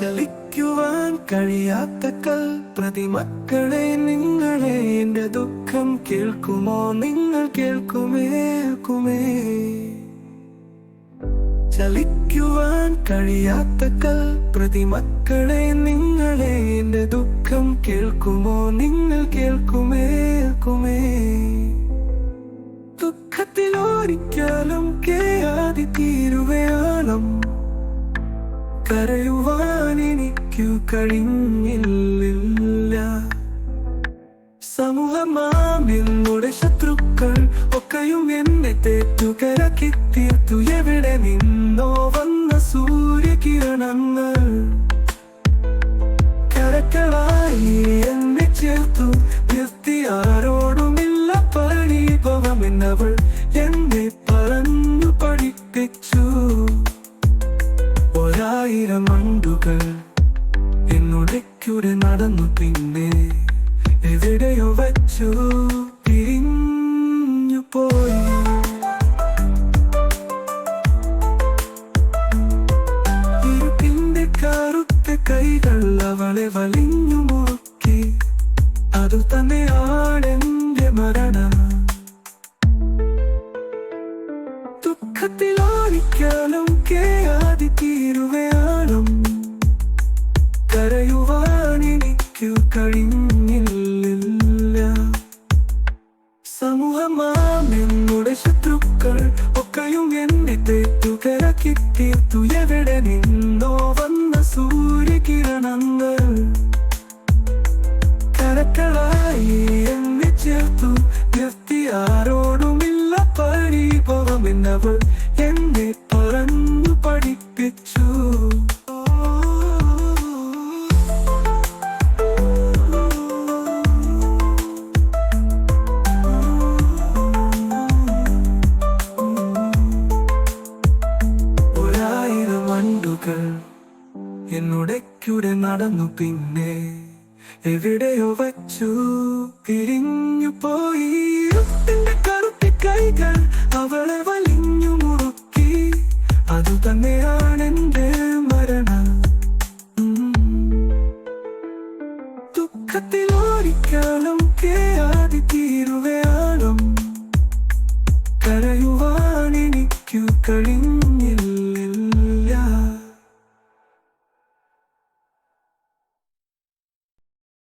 ചലിക്കുവാൻ കഴിയാത്ത കൽ പ്രതിമക്കളെ നിങ്ങളെ എന്റെ ദുഃഖം കേൾക്കുമോ? നിങ്ങൾ കേൾക്കുമേക്കുമേ കേൾക്കുമേ. ചലിക്കുവാൻ കഴിയാത്ത കൽ പ്രതിമക്കളെ നിങ്ങളെ എന്റെ ദുഃഖം കേൾക്കുമോ? നിങ്ങൾ കേൾക്കുമേക്കുമേ കേൾക്കുമേ. ദുഃഖത്തിൽ ഒരിക്കലും കേയാതി തീരുവയാളം കരയുവാൻ എനിക്കു കഴിഞ്ഞില്ല സമൂഹമാം എന്നുടെ ശത്രുക്കൾ ഒക്കെയും എന്നെ തെറ്റുകരക്കി തീർത്തു. എവിടെ നിന്നോ വന്ന സൂര്യകിരണങ്ങൾ. കരക്കളായി എന്നെ ചേർത്തു. നിർത്തി ആരോടുമില്ല പരിഭവം എന്നവൾ എന്നെ പറഞ്ഞു പഠിപ്പിച്ചു. ഒരായിരം മണ്ടുകൾ എന്നുടയ്ക്കൂടെ നടന്നു പിന്നെ എവിടെയോ വച്ചു പിരിഞ്ഞു പോയി. ഇരുട്ടിന്റെ കൈകൾ അവളെ വലിഞ്ഞു മുറുക്കി. അതു തന്നെയാണെന്റെ മരണം കഴിഞ്ഞില്ല. സമൂഹമാം എന്നുടെ ശത്രുക്കൾ ഒക്കെയും എന്നെ തെറ്റുകരക്കി തീർത്തു. എവിടെ നിന്നോ വന്ന സൂര്യകിരണങ്ങൾ കരക്കളായി എന്നെ ചേർത്തു. നിർത്തി ആരോടുമില്ല പരിഭവം എന്നവൾ എന്നെ പറഞ്ഞു പഠിപ്പിച്ചു. എന്നുടക്കൂടെ നടന്നു പിന്നെ എവിടെയോ വച്ചു പിരിഞ്ഞു പോയി. ഇരുട്ടിന്റെ കൈകൾ അവളെ വലിഞ്ഞു മുറുക്കി. അത് തന്നെയാണ് എന്റെ മരണം. ദുഃഖത്തിൽ ഒരിക്കലും കേയാതി തീരുകയാണ് കരയുവാൻ എനിക്കു കഴിഞ്ഞു